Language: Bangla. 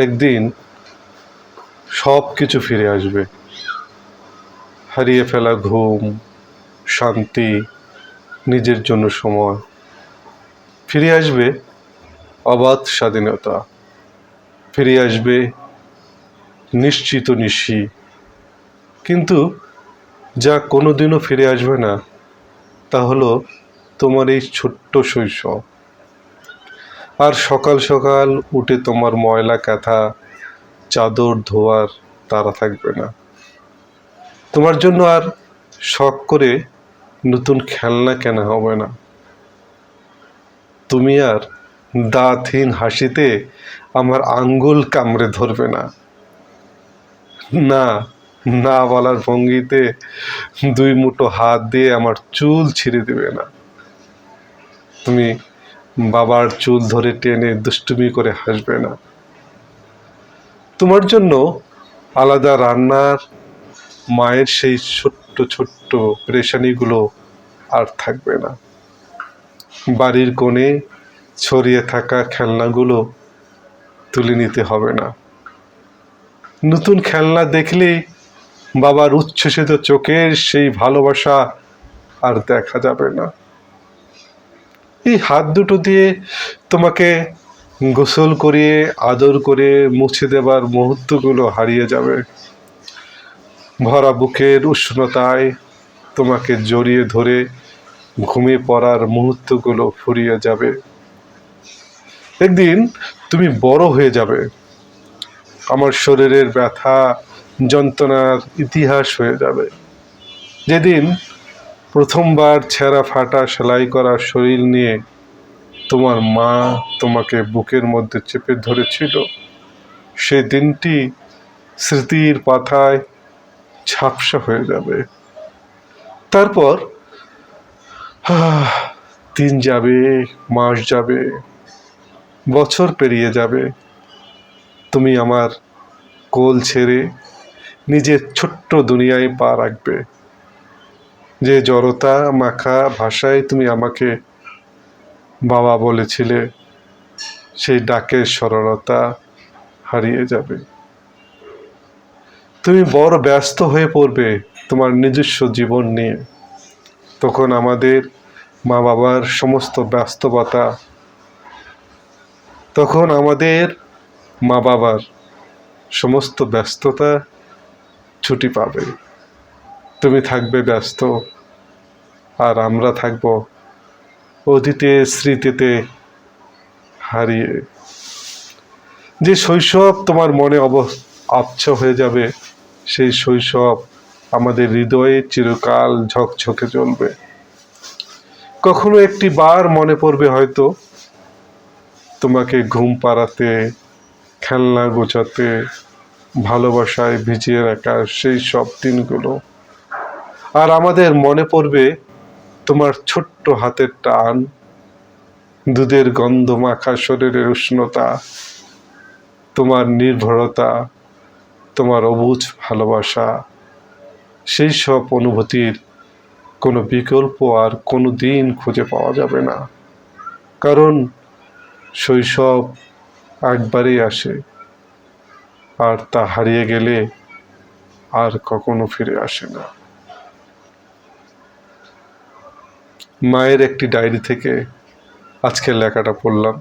একদিন সব কিছু ফিরে আসবে। হারিয়ে ফেলা ঘুম, শান্তি, নিজের জন্য সময়। ফিরে আসবে অবাধ স্বাধীনতা। ফিরে আসবে নিশ্চিত নিশি। কিন্তু যা কোনোদিনও ফিরে আসবে না, তা হলো তোমার এই ছোট্ট শৈশব। আর সকাল সকাল উঠে তোমার ময়লা কাঁথা, চাদর, ধোয়ার তারা থাকবে না। তোমার জন্য আর শখ করে নতুন খেলনা কেনা হবে না। তুমি আর দাঁতহীন হাসিতে আমার আঙ্গুল কামড়ে ধরবে না। না না বলার ভঙ্গিতে দুই মুঠো হাত দিয়ে আমার চুল ছিঁড়ে দেবে না। তুমি বাবার চুল ধরে টেনে দুষ্টুমি করে হাসবে না। তোমার জন্য আলাদা রান্নার মায়ের সেই ছোট্ট ছোট্ট পেরেশানিগুলো আর থাকবে না। বাড়ির কোণে ছড়িয়ে থাকা খেলনাগুলো তুলে নিতে হবে না। নতুন খেলনা দেখলেই বাবার উচ্ছ্বসিত চোখের সেই ভালোবাসা আর দেখা যাবে না। এই হাত দুটো দিয়ে তোমাকে গোসল করিয়ে, আদর করে মুছে দেবার মুহূর্তগুলো হারিয়ে যাবে। ভরা বুকের উষ্ণতায় তোমাকে জড়িয়ে ধরে ঘুমিয়ে পড়ার মুহূর্তগুলো ফুরিয়ে যাবে। একদিন তুমি বড় হয়ে যাবে। আমার শরীরের ব্যথা, যন্ত্রণার ইতিহাস হয়ে যাবে। যেদিন প্রথমবার ছেঁড়া ফাটা সেলাই করা শরীর নিয়ে তোমার মা তোমাকে বুকের মধ্যে চেপে ধরেছিল। সে দিনটি স্মৃতির পাথায় ঝাপসা হয়ে যাবে। তারপর দিন যাবে, মাস যাবে, বছর পেরিয়ে যাবে। তুমি আমার কোল ছেড়ে নিজের ছোট্ট দুনিয়ায় পা রাখবে। যে জড়তা, মাখা ভাষায় তুমি আমাকে বাবা বলেছিলে, সেই ডাকের সরলতা হারিয়ে যাবে। তুমি বড় ব্যস্ত হয়ে পড়বে তোমার নিজস্ব জীবন নিয়ে। তখন আমাদের মা বাবার সমস্ত ব্যস্ততা, তখন আমাদের মা বাবার সমস্ত ব্যস্ততা ছুটি পাবে। তুমি থাকবে ব্যস্ত, আর আমরা থাকব অতীতে, স্মৃতিতে হারিয়ে। যে শৈশব তোমার মনে অব, আবছ হয়ে যাবে, সেই শৈশব আমাদের হৃদয়ে চিরকাল ঝকঝকে চলবে। কখনো একটি বার মনে পড়বে হয়তো, তোমাকে ঘুম পাড়াতে, খেলনা গোছাতে, ভালোবাসায় ভিজিয়ে রাখা সেই সব দিনগুলো। আর আমাদের মনে পড়বে তোমার ছোট্ট হাতের টান, দুধের গন্ধ মাখা শরীরের উষ্ণতা, তোমার নির্ভরতা, তোমার অবুঝ ভালোবাসা, সেই সব অনুভূতির কোনো বিকল্প আর কোনো দিন খুঁজে পাওয়া যাবে না। কারণ শৈশব একবারেই আসে, আর তা হারিয়ে গেলে আর কখনো ফিরে আসে না। মায়ের একটি ডায়েরি থেকে আজকের লেখাটা পড়লাম।